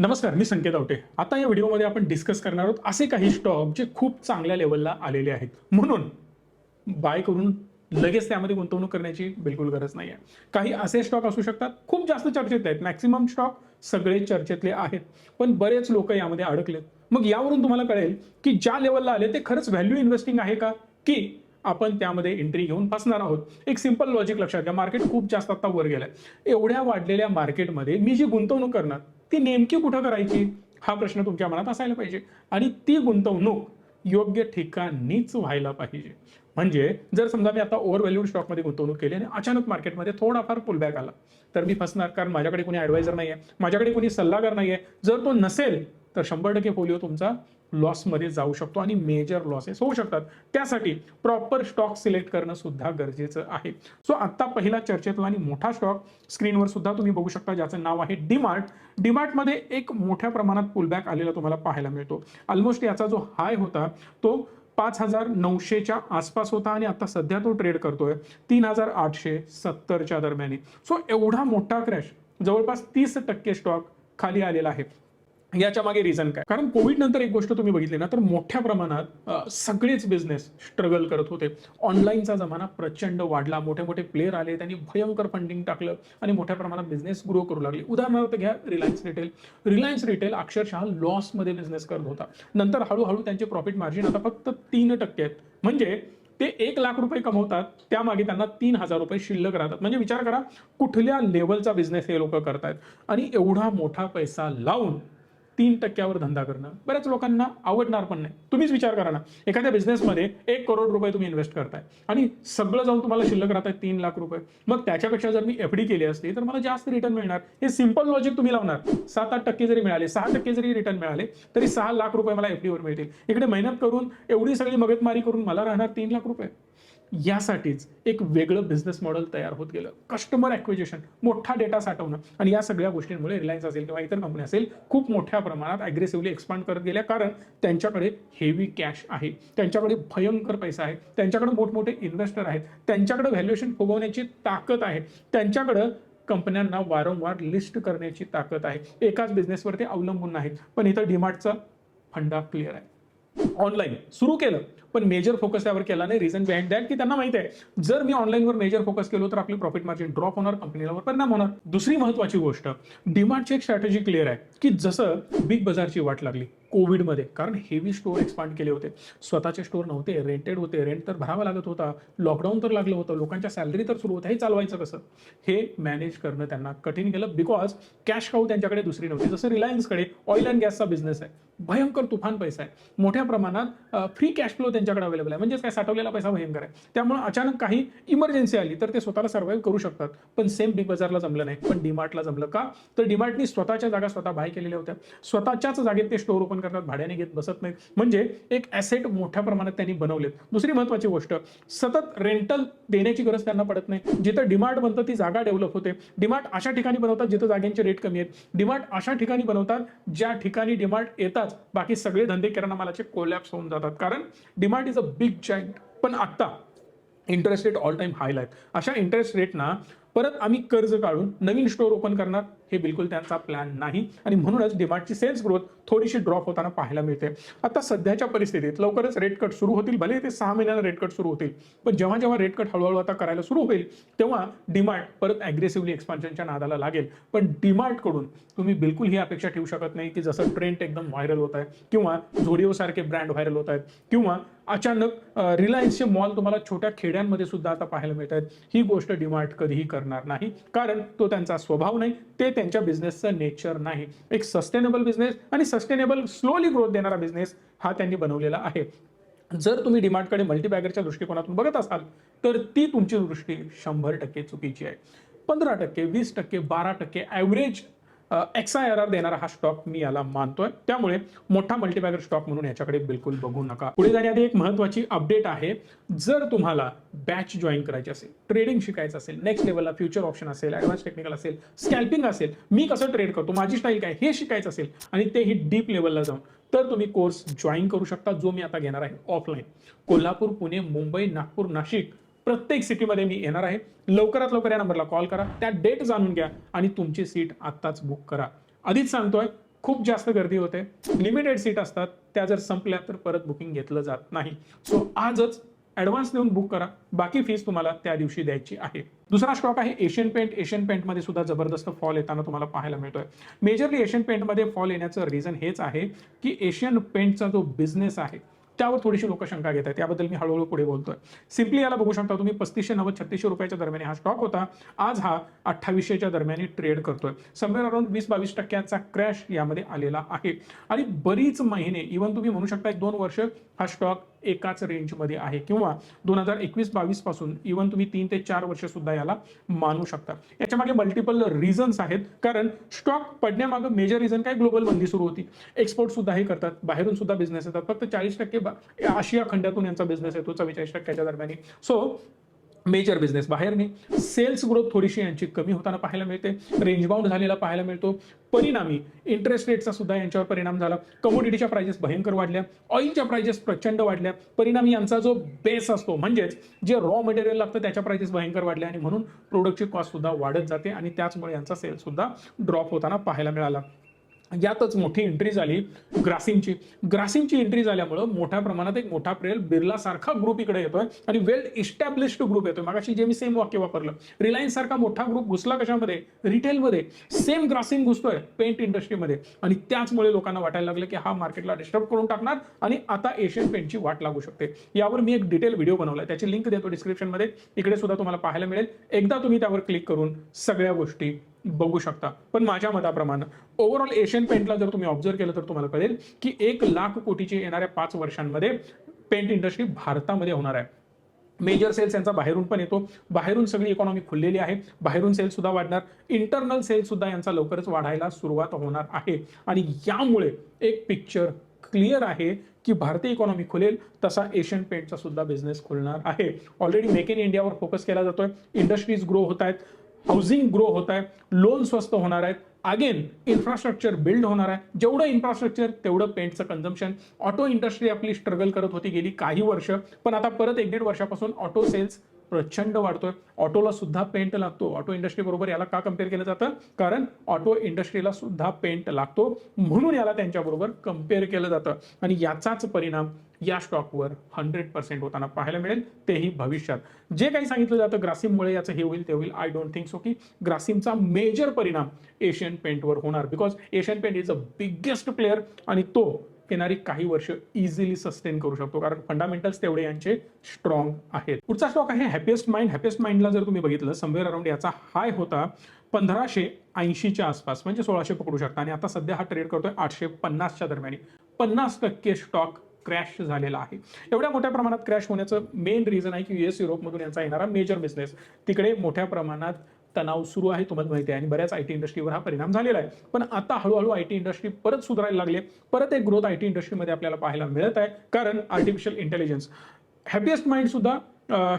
नमस्कार मी संकेत आवटे. आता या व्हिडिओमध्ये आपण डिस्कस करणार आहोत असे काही स्टॉक जे खूप चांगल्या लेवलला आलेले आहेत. म्हणून बाय करून लगेच त्यामध्ये गुंतवणूक करण्याची बिलकुल गरज नाही आहे काही असे स्टॉक असू शकतात खूप जास्त चर्चेत आहेत. मॅक्सिमम स्टॉक सगळे चर्चेतले आहेत. पण बरेच लोक यामध्ये अडकलेत. मग यावरून तुम्हाला कळेल की ज्या लेवलला आले ते खरंच व्हॅल्यू इन्व्हेस्टिंग आहे का? की आपण त्यामध्ये एंट्री घेऊन फसणार आहोत? एक सिंपल लॉजिक लक्षात घ्या. मार्केट खूप जास्त आता वर गेलाय. एवढ्या वाढलेल्या मार्केटमध्ये मी जी गुंतवणूक करणार ती नेमकी कुठं करायची? हा प्रश्न तुमच्या मनात असायला पाहिजे. आणि ती गुंतवणूक योग्य ठिकाणीच व्हायला पाहिजे. म्हणजे जर समजा मी आता ओव्हर व्हॅल्यूड स्टॉकमध्ये गुंतवणूक केली आणि अचानक मार्केटमध्ये थोडाफार पुलबॅक आला तर मी फसणार कारण माझ्याकडे कोणी ॲडवायझर नाही आहे माझ्याकडे कोणी सल्लागार नाही आहे जर तो नसेल तर शंभर टक्के पोलिओ तुमचा लॉसमध्ये जाऊ शकतो आणि मेजर लॉसेस होऊ शकतात. त्यासाठी प्रॉपर स्टॉक सिलेक्ट करणं सुद्धा गरजेचं आहे. सो आत्ता पहिला चर्चेतला आणि मोठा स्टॉक स्क्रीनवर सुद्धा तुम्ही बघू शकता ज्याचं नाव आहे डिमार्ट डीमार्टमध्ये एक मोठ्या प्रमाणात पुलबॅक आलेला तुम्हाला पाहायला मिळतो. ऑलमोस्ट याचा जो हाय होता तो पाच हजार नऊशेच्या आसपास होता आणि आता सध्या तो ट्रेड करतोय तीन हजार आठशे सत्तरच्या दरम्यान. सो एवढा मोठा क्रॅश जवळपास तीस टक्के स्टॉक खाली आलेला आहे. याच्या मागे रिझन काय? कारण कोविड नंतर एक गोष्ट तुम्ही बघितली ना तर मोठ्या प्रमाणात सगळेच बिझनेस स्ट्रगल करत होते. ऑनलाईनचा जमाना प्रचंड वाढला. मोठे मोठे प्लेयर आले त्यांनी भयंकर फंडिंग टाकलं आणि मोठ्या प्रमाणात बिझनेस ग्रो करू लागले. उदाहरणार्थ घ्या रिलायन्स रिटेल रिलायन्स रिटेल अक्षरशः लॉसमध्ये बिझनेस करत होता. नंतर हळूहळू त्यांचे प्रॉफिट मार्जिन आता फक्त तीन टक्के आहेत. म्हणजे ते एक लाख रुपये कमवतात त्यामागे त्यांना तीन हजार रुपये शिल्लक राहतात. म्हणजे विचार करा कुठल्या लेवलचा बिझनेस हे लोक करतायत? आणि एवढा मोठा पैसा लावून तीन टक्क्यावर धंदा करणं. बऱ्याच लोकांना आवडणार पण नाही. तुम्हीच विचार करा ना. एखाद्या बिझनेसमध्ये एक करोड रुपये तुम्ही इन्व्हेस्ट करताय. आणि सगळं जाऊन तुम्हाला शिल्लक राहत तीन लाख रुपये. मग त्याच्यापेक्षा जर मी एफ डी केली असती तर मला जास्त रिटर्न मिळणार. हे सिंपल लॉजिक तुम्ही लावणार. सात आठ टक्के जरी मिळाले सहा टक्के जरी रिटर्न मिळाले तरी सहा लाख रुपये मला एफ डीवर मिळतील. इकडे मेहनत करून एवढी सगळी मगतमारी करून मला राहणार तीन लाख रुपये. यासाठीच एक वेगळं बिझनेस मॉडेल तयार होत गेलं. कस्टमर ॲक्विजेशन मोठा डेटा साठवणं. आणि या सगळ्या गोष्टींमुळे रिलायन्स असेल किंवा इतर कंपनी असेल खूप मोठ्या प्रमाणात ॲग्रेसिव्हली एक्सपांड करत गेल्या. कारण त्यांच्याकडे हेवी कॅश आहे. त्यांच्याकडे भयंकर पैसा आहे. त्यांच्याकडे मोठमोठे इन्व्हेस्टर आहेत. त्यांच्याकडे व्हॅल्युएशन फुगवण्याची ताकद आहे. त्यांच्याकडं कंपन्यांना वारंवार लिस्ट करण्याची ताकद आहे. एकाच बिझनेसवर ते अवलंबून नाहीत. पण इथं डिमार्टचा फंडा क्लिअर आहे. ऑनलाईन सुरू केलं. पण मेजर फोकस त्यावर केला नाही. रिझन बिहाइंड दॅट की त्यांना माहिती आहे जर मी ऑनलाईनवर मेजर फोकस केलो तर आपली प्रॉफिट मार्जिन ड्रॉप होणार कंपनीला परिणाम होणार. दुसरी महत्वाची गोष्ट डिमांडची एक स्ट्रॅटेजी क्लिअर आहे की जसं बिग बाजारची वाट लागली. कोविडमध्ये. कारण हेवी स्टोअर एक्सपांड केले होते. स्वतःचे स्टोअर नव्हते रेंटेड होते. रेंट तर भरावा लागत होता. लॉकडाऊन तर लागलं होतं. लोकांच्या सॅलरी तर सुरू होत्या. हे चालवायचं कसं? हे मॅनेज करणं त्यांना कठीण गेलं बिकॉज कॅश काऊ त्यांच्याकडे दुसरी नव्हती. जसं रिलायन्सकडे ऑइल अँड गॅसचा बिझनेस आहे. भयंकर तुफान पैसा आहे. मोठ्या प्रमाणात फ्री कॅश फ्लो त्यांच्याकडे अवेलेबल आहे. म्हणजेच काय? साठवलेला पैसा भयंकर आहे. त्यामुळे अचानक काही इमर्जन्सी आली तर ते स्वतःला सर्व्हाइव्ह करू शकतात. पण सेम बिग बाजारला जमलं नाही. पण डीमार्टला जमलं का? तर डीमार्टनी स्वतःच्या जागा स्वतः बाय केलेल्या होत्या. स्वतःच्याच जागेत ते स्टोअर ओपन करतात भाड्याने घेत बसत नाहीत. म्हणजे एक ॲसेट मोठ्या प्रमाणात त्यांनी बनवलेत. दुसरी महत्वाची गोष्ट सतत रेंटल देण्याची गरज त्यांना पडत नाही. जिथं डिमार्ट बनतं ती जागा डेव्हलप होते. डिमार्ट अशा ठिकाणी बनवतात जिथं जागेंचे रेट कमी आहेत. डिमार्ट अशा ठिकाणी बनवतात ज्या ठिकाणी डिमांड येतात बाकी सगळे धंदे किराणा मालाचे कोलॅप्स होऊन जातात. कारण DMart is a big joint पण आत्ता इंटरेस्ट रेट ऑल टाईम हायला आहेत. अशा इंटरेस्ट रेटना परत आम्ही कर्ज काढून नवीन स्टोअर ओपन करणार हे बिलकुल त्यांचा प्लॅन नाही. आणि म्हणूनच डिमार्टची सेल्स ग्रोथ थोडीशी ड्रॉप होताना पाहायला मिळते. आता सध्याच्या परिस्थितीत लवकरच रेट कट सुरू होतील भले ते सहा महिन्यांना रेट कट सुरू होतील. पण जेव्हा जेव्हा रेट कट हळूहळू आता करायला सुरू होईल तेव्हा डिमार्ट परत अग्रेसिव्हली एक्सपान्शनच्या नादाला लागेल. पण डिमांडकडून तुम्ही बिलकुल ही अपेक्षा ठेवू शकत नाही की जसं ट्रेंड एकदम व्हायरल होत आहे किंवा झोडिओसारखे ब्रँड व्हायरल होत आहेत किंवा अचानक रिलायन्सचे मॉल तुम्हाला छोट्या खेड्यांमध्ये सुद्धा आता पाहायला मिळत आहेत ही गोष्ट डिमार्ट कधीही करणार नाही. कारण तो त्यांचा स्वभाव नाही ते त्यांच्या बिझनेसचं नेचर नाही. एक सस्टेनेबल बिझनेस आणि सस्टेनेबल स्लोली ग्रोथ देणारा बिझनेस हा त्यांनी बनवलेला आहे. जर तुम्ही डिमार्टकडे मल्टीबॅगरच्या दृष्टिकोनातून बघत असाल तर ती तुमची दृष्टी शंभर टक्के चुकीची आहे. पंधरा टक्के वीस टक्के बारा टक्के average X I R R देणारा हा स्टॉक मी याला मानतोय. त्यामुळे मोठा मल्टीबॅगर स्टॉक म्हणून याच्याकडे बिलकुल बघू नका. पुढे जाण्याआधी एक महत्वाची अपडेट आहे. जर तुम्हाला बॅच जॉईन करायची असेल ट्रेडिंग शिकायचं असेल नेक्स्ट लेवलला फ्युचर ऑप्शन असेल ॲडव्हान्स टेक्निकल असेल स्कॅल्पिंग असेल मी कसं ट्रेड करतो माझी स्टाईल काय हे शिकायचं असेल आणि तेही डीप लेवलला जाऊन तर तुम्ही कोर्स जॉईन करू शकता जो मी आता घेणार आहे ऑफलाईन कोल्हापूर पुणे मुंबई नागपूर नाशिक प्रत्येक सिटीमध्ये मी येणार आहे. लवकरात लवकर या नंबरला कॉल करा. त्या डेट जाणून घ्या आणि तुमची सीट आत्ताच बुक करा. आधीच सांगतोय खूप जास्त गर्दी होते. लिमिटेड सीट असतात. त्या जर संपल्या तर परत बुकिंग घेतलं जात नाही. सो आजच ऍडव्हान्स देऊन बुक करा. बाकी फीस तुम्हाला त्या दिवशी द्यायची आहे. दुसरा स्टॉक आहे एशियन पेंट एशियन पेंटमध्ये सुद्धा जबरदस्त फॉल येताना तुम्हाला पाहायला मिळतोय. मेजरली एशियन पेंटमध्ये फॉल येण्याचं रिझन हेच आहे की एशियन पेंटचा जो बिझनेस आहे त्यावर थोडीशी लोक शंका घेत आहेत त्याबद्दल मी हळूहळू पुढे बोलतोय. सिम्पली याला बघू शकता तुम्ही पस्तीसशे नव्वद छत्तीसशे रुपयाच्या दरम्यान हा स्टॉक होता. आज हा अठ्ठावीसशेच्या दरम्यान ट्रेड करतोय. समवेअर अराउंड वीस बावीस टक्क्यांचा क्रॅश यामध्ये आलेला आहे. आणि बरीच महिने इव्हन तुम्ही म्हणू शकता एक दोन वर्ष हा स्टॉक एकाच रेंजमध्ये आहे किंवा दोन हजार एकवीस बावीसपासून इव्हन तुम्ही तीन ते चार वर्ष सुद्धा याला मानू शकता. याच्या मागे मल्टिपल रिझन्स आहेत. कारण स्टॉक पडण्यामागं मेजर रिझन काय? ग्लोबल मंदी सुरू होती. एक्सपोर्ट सुद्धा हे करतात. बाहेरून सुद्धा बिझनेस येतात. फक्त चाळीस टक्के आशिया खंडातून यांचा बिझनेस येतो चव्वेचाळीस टक्क्याच्या दरम्यान. सो मेजर बिझनेस बाहेरने सेल्स ग्रोथ थोडीशी यांची कमी होताना पाहायला मिळते. रेंजबाउंड झालेला पाहायला मिळतो. परिणामी इंटरेस्ट रेटचा सुद्धा यांच्यावर परिणाम झाला. कमोडिटीच्या प्राइजेस भयंकर वाढल्या. ऑइलच्या प्राइजेस प्रचंड वाढल्या. परिणामी यांचा जो बेस असतो म्हणजेच जे रॉ मटेरियल लागतं त्याच्या प्राइजेस भयंकर वाढल्या आणि म्हणून प्रोडक्टची कॉस्ट सुद्धा वाढत जाते आणि त्याचमुळे यांचा सेल सुद्धा ड्रॉप होताना पाहायला मिळाला. यातच मोठी एंट्री झाली ग्रासिमची. ग्रासिमची एंट्री झाल्यामुळं मोठ्या प्रमाणात एक मोठा प्रेल बिर्ला सारखा ग्रुप इकडे येतोय आणि वेल इस्टॅब्लिश्ड ग्रुप येतोय. मागाशी जे मी सेम वाक्य वापरलं. रिलायन्स सारखा मोठा ग्रुप घुसला कशामध्ये? रिटेलमध्ये सेम ग्रासिम घुसतोय पेंट इंडस्ट्रीमध्ये आणि त्याचमुळे लोकांना वाटायला लागलं की हा मार्केटला डिस्टर्ब करून टाकणार आणि आता एशियन पेंटची वाट लागू शकते. यावर मी एक डिटेल व्हिडिओ बनवला त्याची लिंक देतो डिस्क्रिप्शनमध्ये इकडे सुद्धा तुम्हाला पाहायला मिळेल. एकदा तुम्ही त्यावर क्लिक करून सगळ्या गोष्टी बघू शकता. पण माझ्या मताप्रमाणे ओव्हरऑल एशियन पेंटला जर तुम्ही ऑब्झर्व केलं तर तुम्हाला कळेल की एक लाख कोटीची येणाऱ्या पाच वर्षांमध्ये पेंट इंडस्ट्री भारतामध्ये होणार आहे. मेजर सेल्स यांचा बाहेरून पण येतो. बाहेरून सगळी इकॉनॉमी खुललेली आहे. बाहेरून सेल्स सुद्धा वाढणार. इंटरनल सेल्स सुद्धा यांचा लवकरच वाढायला सुरुवात होणार आहे. आणि यामुळे एक पिक्चर क्लिअर आहे की भारतीय इकॉनॉमी खुलेल तसा एशियन पेंटचा सुद्धा बिझनेस खुलणार आहे. ऑलरेडी मेक इन इंडियावर फोकस केला जातोय. इंडस्ट्रीज ग्रो होत आहेत. हाऊसिंग ग्रो होत आहे लोन स्वस्त होणार आहेत. अगेन इन्फ्रास्ट्रक्चर बिल्ड होणार आहे. जेवढं इन्फ्रास्ट्रक्चर तेवढं पेंटचं कन्झम्पशन ऑटो इंडस्ट्री आपली स्ट्रगल करत होती गेली काही वर्ष. पण आता परत एक दीड वर्षापासून ऑटो सेल्स प्रचंड वाढतोय. ऑटोला सुद्धा पेंट लागतो. ऑटो इंडस्ट्री बरोबर याला का कंपेअर केलं जातं? कारण ऑटो इंडस्ट्रीला सुद्धा पेंट लागतो. म्हणून याला त्यांच्याबरोबर कंपेअर केलं जातं. आणि याचाच परिणाम या स्टॉकवर हंड्रेड पर्सेंट होताना पाहायला मिळेल. तेही भविष्यात. जे काही सांगितलं जातं ग्रासिममुळे याचं हे होईल ते होईल. आय डोंट थिंक सो की ग्रासिमचा मेजर परिणाम एशियन पेंटवर होणार because Asian paint is a biggest player आणि तो येणारी काही वर्ष इझिली सस्टेन करू शकतो. कारण फंडामेंटल्स तेवढे यांचे स्ट्रॉंग आहेत. पुढचा स्टॉक आहे हॅपिएस्ट माइंड हॅपिएस्ट माइंडला जर तुम्ही बघितलं समवेअर अराउंड याचा हाय होता पंधराशे ऐंशीच्या आसपास म्हणजे सोळाशे पकडू शकता. आणि आता सध्या हा ट्रेड करतोय आठशे पन्नासच्या दरम्यान. पन्नास टक्के स्टॉक क्रॅश झालेला आहे. एवढ्या मोठ्या प्रमाणात क्रॅश होण्याचं मेन रिझन आहे की युएस युरोपमधून यांचा येणारा मेजर बिझनेस तिकडे मोठ्या प्रमाणात तणाव सुरू आहे तुम्हाला माहिती आहे. आणि बऱ्याच आय टी इंडस्ट्रीवर हा परिणाम झालेला आहे. पण आता हळूहळू आय टी इंडस्ट्री परत सुधारायला लागले परत एक ग्रोथ आय टी इंडस्ट्रीमध्ये आपल्याला पाहायला मिळत आहे. कारण आर्टिफिशियल इंटेलिजन्स हॅपिएस्ट माइंड सुद्धा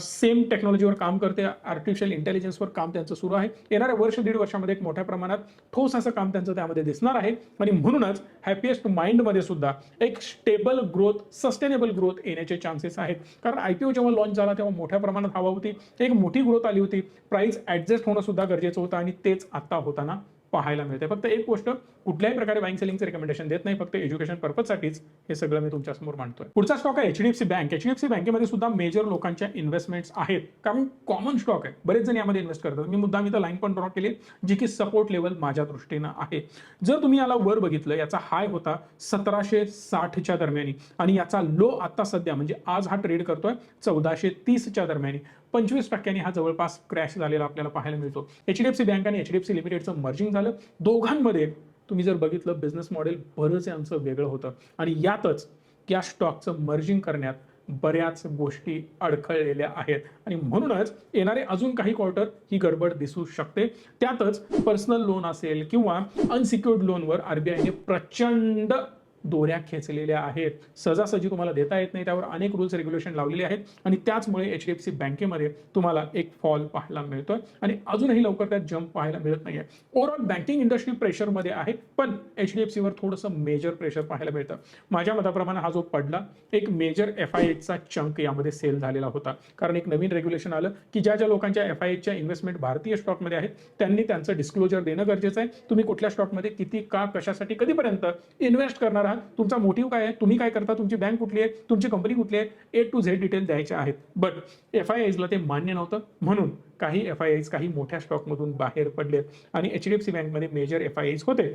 सेम टेक्नॉलॉजीवर काम करते. आर्टिफिशियल इंटेलिजन्सवर काम त्यांचं सुरू आहे. येणाऱ्या वर्ष दीड वर्षामध्ये एक मोठ्या प्रमाणात ठोस असं काम त्यांचं त्यामध्ये दिसणार आहे. आणि म्हणूनच हॅपीएस्ट माइंडमध्ये सुद्धा एक स्टेबल ग्रोथ सस्टेनेबल ग्रोथ येण्याचे चान्सेस आहेत. कारण आय पी ओ जेव्हा लॉन्च झाला तेव्हा मोठ्या प्रमाणात हवा होती. एक मोठी ग्रोथ आली होती. प्राईस ॲडजस्ट होणं सुद्धा गरजेचं होतं आणि तेच आत्ता होताना पाहायला मिळते फक्त एक गोष्ट कुठल्याही प्रकारे बाईंग सेलिंगचं रिकमेंडेशन देत नाही फक्त एज्युकेशन पर्पजसाठीच हे सगळं मी तुमच्यासमोर मांडतोय. पुढचा स्टॉक आहे एचडीएफसी बँक एचडीएफसी बँकेमध्ये सुद्धा मेजर लोकांच्या इन्व्हेस्टमेंट्स आहेत. कारण कॉमन स्टॉक आहे. बरेच जण यामध्ये इन्व्हेस्ट करतात. मी मुद्दा मी तर लाईन पण ड्रॉ केली जी की सपोर्ट लेवल माझ्या दृष्टीनं आहे. जर तुम्ही याला वर बघितलं याचा हाय होता सतराशे साठच्या दरम्यानी आणि याचा लो आता सध्या म्हणजे आज हा ट्रेड करतोय चौदाशे तीसच्या दरम्यानी. पंचवीस टक्क्यांनी हा जवळपास क्रॅश झालेला आपल्याला पाहायला मिळतो. एचडीएफसी बँक आणि एचडीएफसी लिमिटेडचं मर्जिंग झालं. दोघांमध्ये तुम्ही जर बघितलं बिझनेस मॉडेल बरंच यांचं वेगळं होतं. आणि यातच या स्टॉकचं मर्जिंग करण्यात बऱ्याच गोष्टी अडखळलेल्या आहेत. आणि म्हणूनच येणारे अजून काही क्वार्टर ही गडबड दिसू शकते. त्यातच पर्सनल लोन असेल किंवा अनसिक्युर्ड लोनवर आरबीआयने प्रचंड दोऱ्या खेचलेल्या आहेत. सहजासहजी तुम्हाला देता येत नाही. त्यावर अनेक रूल्स रेग्युलेशन लावलेले आहेत. आणि त्याचमुळे एच डी एफ सी बँकेमध्ये तुम्हाला एक फॉल पाहायला मिळतोय. आणि अजूनही लवकर त्यात जंप पाहायला मिळत नाहीये. ओव्हरऑल बँकिंग इंडस्ट्री प्रेशरमध्ये आहे. पण एच डी एफ सीवर थोडंसं मेजर प्रेशर पाहायला मिळतं. माझ्या मताप्रमाणे हा जो पडला एक मेजर एफ आय एचचा चंक यामध्ये सेल झालेला होता. कारण एक नवीन रेग्युलेशन आलं की ज्या ज्या लोकांच्या एफ आय एचच्या इन्व्हेस्टमेंट भारतीय स्टॉकमध्ये आहेत त्यांनी त्यांचं डिस्क्लोजर देणं गरजेचं आहे. तुम्ही कुठल्या स्टॉकमध्ये किती का कशासाठी कधीपर्यंत इन्व्हेस्ट करणार आहात तुमचा मोटिव्ह काय आहे? तुम्ही काय करता? तुमची बँक कुठली आहे? तुमची कंपनी कुठली आहे? ए टू झेड डिटेल द्यायचे आहेत. बट एफ आय आयजला ते मान्य नव्हतं. म्हणून काही एफ आय आयज काही मोठ्या स्टॉकमधून बाहेर पडलेत आणि एच डी एफ सी बँकमध्ये मेजर एफ आय आयज होते.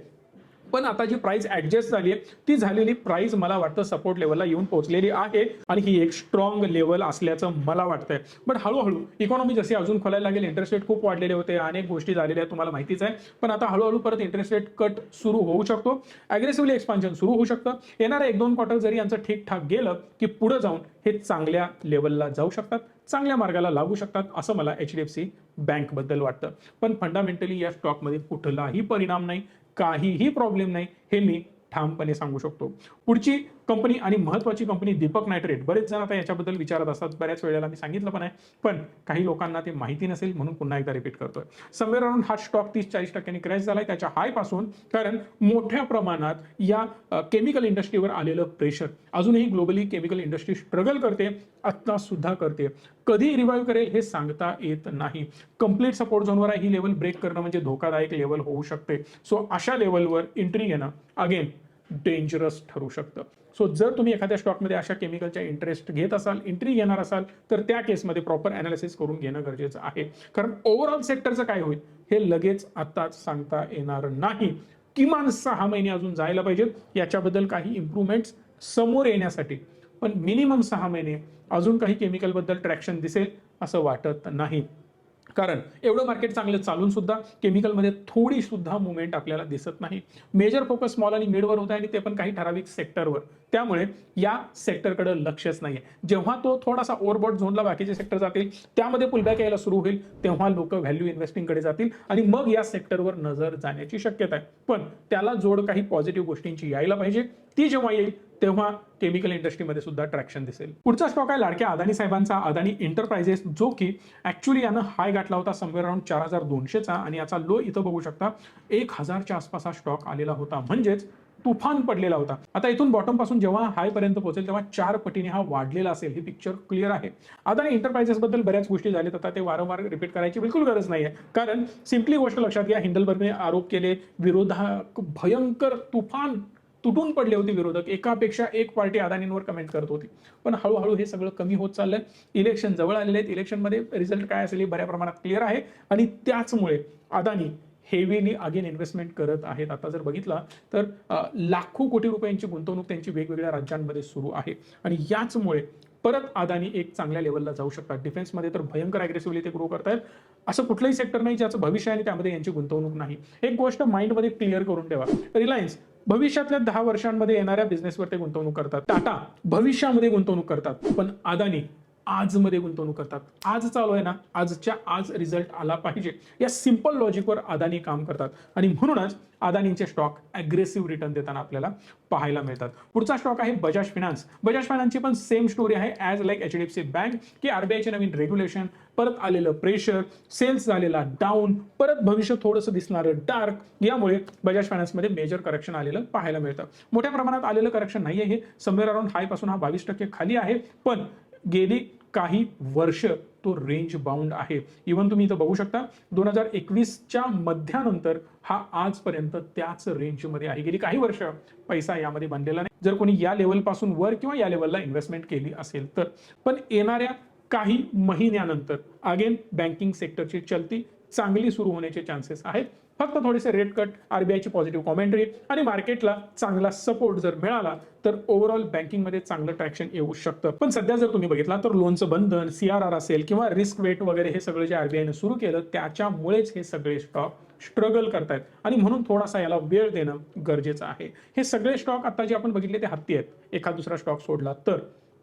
पण आता जी प्राइस ऍडजस्ट झाली आहे ती झालेली प्राइस मला वाटतं सपोर्ट लेवलला येऊन पोहोचलेली आहे आणि ही एक स्ट्रॉंग लेवल असल्याचं मला वाटतंय. पण हळूहळू इकॉनॉमी जशी अजून खोलायला लागेल इंटरेस्ट रेट खूप वाढलेले होते अनेक गोष्टी झालेल्या आहेत तुम्हाला माहितीच आहे. पण आता हळूहळू परत इंटरेस्ट रेट कट सुरू होऊ शकतो. अग्रेसिव्हली एक्सपान्शन सुरू होऊ शकतं. येणाऱ्या एक दोन क्वार्टर जरी यांचं ठीकठाक गेलं की पुढे जाऊन हे चांगल्या लेवलला जाऊ शकतात चांगल्या मार्गाला लागू शकतात असं मला एच डी एफ सी बँकबद्दल वाटतं. पण फंडामेंटली या स्टॉकमध्ये कुठलाही परिणाम नाही. काहीही प्रॉब्लेम नाही हे मी ठामपणे सांगू शकतो. पुढची कंपनी आणि महत्वाची कंपनी दीपक नायट्रेट बरेच जण आता याच्याबद्दल विचारत असतात. बऱ्याच वेळेला मी सांगितलं पण आहे. पण काही लोकांना ते माहिती नसेल म्हणून पुन्हा एकदा रिपीट करतोय. समवेअर अराउंड हा स्टॉक तीस चाळीस टक्क्यांनी क्रॅश झालाय. त्याच्या हायपासून कारण मोठ्या प्रमाणात या केमिकल इंडस्ट्रीवर आलेलं प्रेशर अजूनही ग्लोबली केमिकल इंडस्ट्री स्ट्रगल करते आत्ता सुद्धा करते. कधी रिवाईव्ह करेल हे सांगता येत नाही. कंप्लीट सपोर्ट झोनवर आहे. ही लेवल ब्रेक करणं म्हणजे धोकादायक लेवल होऊ शकते. सो अशा लेवलवर एंट्री घेणं. अगेन डेंजरस ठरू शकतं. सो जर तुम्ही एखाद्या स्टॉकमध्ये अशा केमिकलच्या इंटरेस्ट घेत असाल एंट्री घेणार असाल तर त्या केसमध्ये प्रॉपर अनालिसिस करून घेणं गरजेचं आहे. कारण ओव्हरऑल सेक्टरचं काय होईल? हे लगेच आताच सांगता येणार नाही. किमान सहा महिने अजून जायला पाहिजेत. याच्याबद्दल काही इम्प्रूव्हमेंट्स समोर येण्यासाठी. पण मिनिमम सहा महिने अजून काही केमिकलबद्दल ट्रॅक्शन दिसेल असं वाटत नाही. कारण एवढं मार्केट चांगलं चालून सुद्धा केमिकलमध्ये थोडी सुद्धा मुवमेंट आपल्याला दिसत नाही. मेजर फोकस स्मॉल आणि मिडवर होत आहे आणि ते पण काही ठराविक सेक्टरवर त्यामुळे या सेक्टरकडे लक्षच नाही आहे जेव्हा तो थोडासा ओव्हरबॉट झोनला बाकीचे सेक्टर जातील त्यामध्ये पुलबॅक यायला सुरू होईल तेव्हा लोक व्हॅल्यू इन्व्हेस्टिंगकडे जातील आणि मग या सेक्टरवर नजर जाण्याची शक्यता आहे. पण त्याला जोड काही पॉझिटिव्ह गोष्टींची यायला पाहिजे. ती जेव्हा येईल तेव्हा केमिकल इंडस्ट्रीमध्ये सुद्धा ट्रॅक्शन दिसेल. पुढचा स्टॉक आहे लाडक्या अदानी साहेबांचा. अदानी एंटरप्राइजेस जो की ऍक्च्युली यानं हाय गाठला होता समवेअर अराउंड चार हजार दोनशेचा आणि याचा लो इथं बघू शकता एक हजारच्या आसपास हा स्टॉक आलेला होता. म्हणजेच तुफान पडलेला होता. आता इथून बॉटमपासून जेव्हा हाय पर्यंत पोहोचेल तेव्हा चार पटीने हा वाढलेला असेल. हे पिक्चर क्लिअर आहे. अदानी एंटरप्राइजेस बद्दल बऱ्याच गोष्टी झाल्यात. आता ते वारंवार रिपीट करायची बिलकुल गरज नाही आहे कारण सिम्पली गोष्ट लक्षात घ्या. हिंडलबर्गने आरोप केले विरोधात भयंकर तुफान तुटून पडले होते विरोधक. एकापेक्षा एक पार्टी अदानींवर कमेंट करत होती. पण हळूहळू हे सगळं कमी होत चाललंय. इलेक्शन जवळ आलेले आहेत. इलेक्शनमध्ये रिझल्ट काय असेल हे बऱ्या प्रमाणात क्लिअर आहे. आणि त्याचमुळे अदानी हेवीली अगेन इन्व्हेस्टमेंट करत आहेत. आता जर बघितला तर लाखो कोटी रुपयांची गुंतवणूक त्यांची वेगवेगळ्या राज्यांमध्ये सुरू आहे. आणि याचमुळे परत अदानी एक चांगल्या लेवलला जाऊ शकतात. डिफेन्समध्ये तर भयंकर अग्रेसिव्हली ते ग्रो करतायत. असं कुठलंही सेक्टर नाही ज्याचं भविष्य आणि त्यामध्ये यांची गुंतवणूक नाही. एक गोष्ट माइंडमध्ये क्लिअर करून ठेवा. रिलायन्स भविष्यातल्या दहा वर्षांमध्ये येणाऱ्या बिझनेसवर ते गुंतवणूक करतात. टाटा भविष्यामध्ये गुंतवणूक करतात. पण अदानी आजमध्ये गुंतवणूक करतात. आज चालू आहे ना आजच्या आज रिझल्ट आला पाहिजे. या सिंपल लॉजिकवर अदानी काम करतात. आणि म्हणूनच अदानींचे स्टॉक अग्रेसिव्ह रिटर्न देताना आपल्याला पाहायला मिळतात. पुढचा स्टॉक आहे बजाज फायनान्स बजाज फायनान्सची पण सेम स्टोरी आहे as like H D F C bank की आरबीआयचे नवीन रेग्युलेशन परत आलेलं प्रेशर सेल्स झालेला डाऊन परत भविष्य थोडंसं दिसणारं डार्क यामुळे बजाज फायनान्समध्ये मेजर करेक्शन आलेलं पाहायला मिळतं. मोठ्या प्रमाणात आलेलं करेक्शन नाही आहे हे. समवेअर अराउंड हायपासून हा बावीस टक्के खाली आहे. पण गेली काही वर्ष तो रेंज बाउंड आहे. इव्हन तुम्ही इथं बघू शकता दोन हजार एकवीसच्या मध्यानंतर हा आजपर्यंत त्याच रेंजमध्ये आहे. गेली काही वर्ष पैसा यामध्ये बनलेला नाही. जर कोणी या लेवलपासून वर किंवा या लेवलला इन्व्हेस्टमेंट केली असेल तर. पण येणाऱ्या काही महिन्यानंतर अगेन बँकिंग सेक्टरची चलती चांगली सुरू होण्याचे चान्सेस आहेत. फक्त थोडेसे रेट कट आरबीआयची पॉझिटिव्ह कॉमेंट्री आणि मार्केटला चांगला सपोर्ट जर मिळाला तर ओव्हरऑल बँकिंगमध्ये चांगलं ट्रॅक्शन येऊ शकतं. पण सध्या जर तुम्ही बघितला तर लोनचं बंधन सीआरआर असेल किंवा रिस्क वेट वगैरे हे सगळं जे आरबीआयनं सुरू केलं त्याच्यामुळेच हे सगळे स्टॉक स्ट्रगल करतायत. आणि म्हणून थोडासा याला वेळ देणं गरजेचं आहे. हे सगळे स्टॉक आता जे आपण बघितले ते हत्ती आहेत. एखाद दुसरा स्टॉक सोडला तर.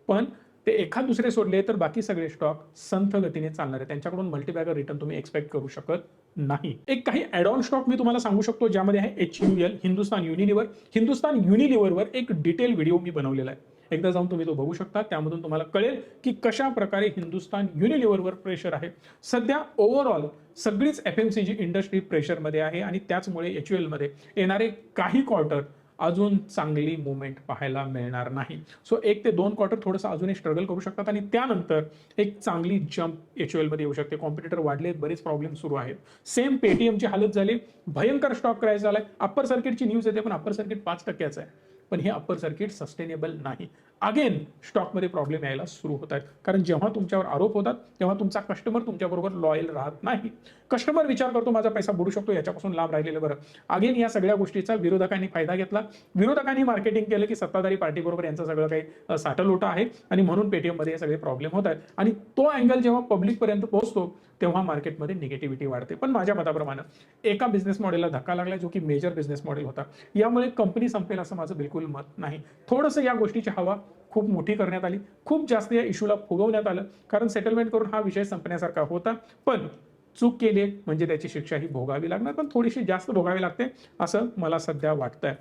पण ते एखाद दुसरे सोडले तर बाकी सगळे स्टॉक संथ गतीने चालणार आहे. त्यांच्याकडून मल्टीबॅगर रिटर्न तुम्ही एक्सपेक्ट करू शकत नाही. एक काही ॲडॉन स्टॉक मी तुम्हाला सांगू शकतो ज्यामध्ये आहे H U L Hindustan Unilever Hindustan युनिलिव्हरवर एक डिटेल व्हिडिओ मी बनवलेला आहे. एकदा जाऊन तुम्ही तो बघू शकता. त्यामधून तुम्हाला कळेल की कशा प्रकारे हिंदुस्तान युनिलिव्हरवर प्रेशर आहे. सध्या ओव्हरऑल सगळीच F M C G industry प्रेशरमध्ये आहे आणि त्याचमुळे एच यू एलमध्ये येणारे काही क्वार्टर अजून चांगली मुवमेंट पाहायला मिळणार नाही. सो एक ते दोन क्वार्टर थोडंसं अजूनही स्ट्रगल करू शकतात आणि त्यानंतर एक चांगली जम्प एच मध्ये येऊ शकते. कॉम्पिटिटर वाढलेत बरेच प्रॉब्लेम सुरू आहेत. सेम पेटीएमची हालत झाली. भयंकर स्टॉक क्रॅश झालाय. अप्पर सर्किटची न्यूज येते पण अप्पर सर्किट पाच टक्क्याचं आहे. पण हे अप्पर सर्किट सस्टेनेबल नाही. अगेन स्टॉकमध्ये प्रॉब्लेम यायला सुरू होत आहेत. कारण जेव्हा तुमच्यावर आरोप होतात तेव्हा तुमचा कस्टमर तुमच्याबरोबर लॉयल राहत नाही. कस्टमर विचार करतो माझा पैसा बुडू शकतो याच्यापासून लाभ राहिलेलं बरं. अगेन या सगळ्या गोष्टीचा विरोधकांनी फायदा घेतला. विरोधकांनी मार्केटिंग केलं की सत्ताधारी पार्टीबरोबर यांचं सगळं काही साठलोटा आहे आणि म्हणून पेटीएममध्ये हे सगळे प्रॉब्लेम होत आहेत. आणि तो अँगल जेव्हा पब्लिकपर्यंत पोहोचतो तेव्हा मार्केटमध्ये निगेटिव्हिटी वाढते. पण माझ्या मताप्रमाणे एका बिझनेस मॉडेलला धक्का लागला जो की मेजर बिझनेस मॉडेल होता. यामुळे कंपनी संपेल असं माझं बिलकुल मत नाही. थोडंसं या गोष्टीची हवा खूप मोठी करण्यात आली. खूप जास्त या इश्यूला फुगवण्यात आलं. कारण सेटलमेंट करून हा विषय संपण्यासारखा होता. पण चूक केली म्हणजे त्याची शिक्षा ही भोगावी लागणार. पण थोडीशी जास्त भोगावी लागते असं मला सध्या वाटतंय.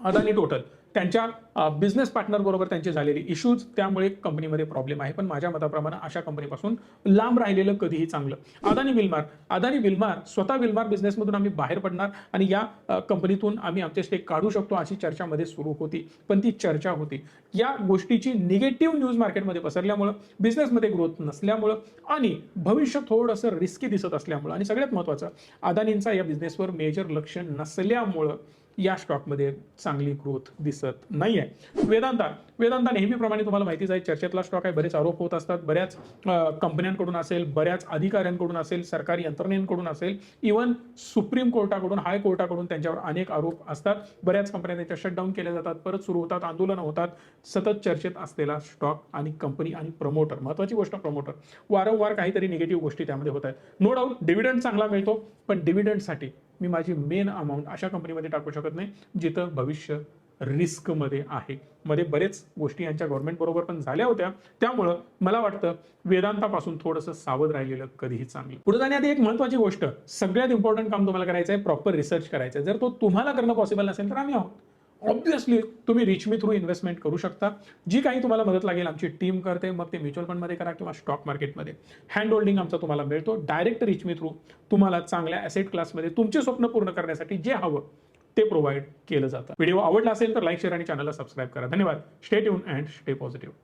अदानी टोटल. त्यांच्या बिझनेस पार्टनरबरोबर त्यांचे त्यांची झालेली इश्यूज त्यामुळे कंपनीमध्ये प्रॉब्लेम आहे. पण माझ्या मताप्रमाणे अशा कंपनीपासून लांब राहिलेलं कधीही चांगलं. अदानी विलमार. अदानी विलमार स्वतः विलमार बिझनेसमधून आम्ही बाहेर पडणार आणि या कंपनीतून आम्ही आमचे स्टेक काढू शकतो अशी चर्चामध्ये सुरू होती. पण ती चर्चा होती. या गोष्टीची निगेटिव्ह न्यूज मार्केटमध्ये पसरल्यामुळं बिझनेसमध्ये ग्रोथ नसल्यामुळं आणि भविष्य थोडंसं रिस्की दिसत असल्यामुळं आणि सगळ्यात महत्त्वाचं अदानींचा या बिझनेसवर मेजर लक्ष नसल्यामुळं या स्टॉकमध्ये चांगली ग्रोथ दिसत नाही आहे वेदांता वेदांता नेहमीप्रमाणे तुम्हाला माहितीच आहे चर्चेतला स्टॉक आहे बरेच आरोप होत असतात बऱ्याच कंपन्यांकडून असेल बऱ्याच अधिकाऱ्यांकडून असेल सरकारी यंत्रणेकडून असेल इवन सुप्रीम कोर्टाकडून हाय कोर्टाकडून त्यांच्यावर अनेक आरोप असतात. बऱ्याच कंपन्या त्यांच्या शटडाऊन केल्या जातात परत सुरू होतात आंदोलनं होतात सतत चर्चेत असलेला स्टॉक आणि कंपनी आणि प्रमोटर महत्वाची गोष्ट प्रमोटर वारंवार काहीतरी निगेटिव्ह गोष्टी त्यामध्ये होत आहेत. नो डाऊट डिव्हिडंड चांगला मिळतो पण डिव्हिडंडसाठी मी माझी मेन अमाऊंट अशा कंपनीमध्ये टाकू शकत नाही जिथं भविष्य रिस्कमध्ये आहे. मध्ये बरेच गोष्टी यांच्या गव्हर्नमेंट बरोबर पण झाल्या होत्या. त्यामुळं मला वाटतं वेदांतापासून थोडंसं सावध राहिलेलं कधीही चांगलं पुढे जाण्याआधी एक महत्वाची गोष्ट सगळ्यात इम्पॉर्टंट काम तुम्हाला करायचं आहे प्रॉपर रिसर्च करायचं आहे जर तो तुम्हाला करणं पॉसिबल नसेल तर आम्ही आहोत. ऑब्विसली तुम्ही रिच मी थ्रू इन्व्हेस्टमेंट करू शकता. जी काही तुम्हाला मदत लागेल आमची टीम करते मग ते म्युच्युअल फंडमध्ये करा किंवा स्टॉक मार्केटमध्ये हँड होल्डिंग आमचा तुम्हाला मिळतो. डायरेक्ट रिच मी थ्रू तुम्हाला चांगल्या ॲसेट क्लासमध्ये तुमचे स्वप्न पूर्ण करण्यासाठी जे हवं ते प्रोव्हाइड केलं जातं. व्हिडिओ आवडला असेल तर लाईक शेअर आणि चॅनलला सबस्क्राईब करा. धन्यवाद. Stay tune and stay positive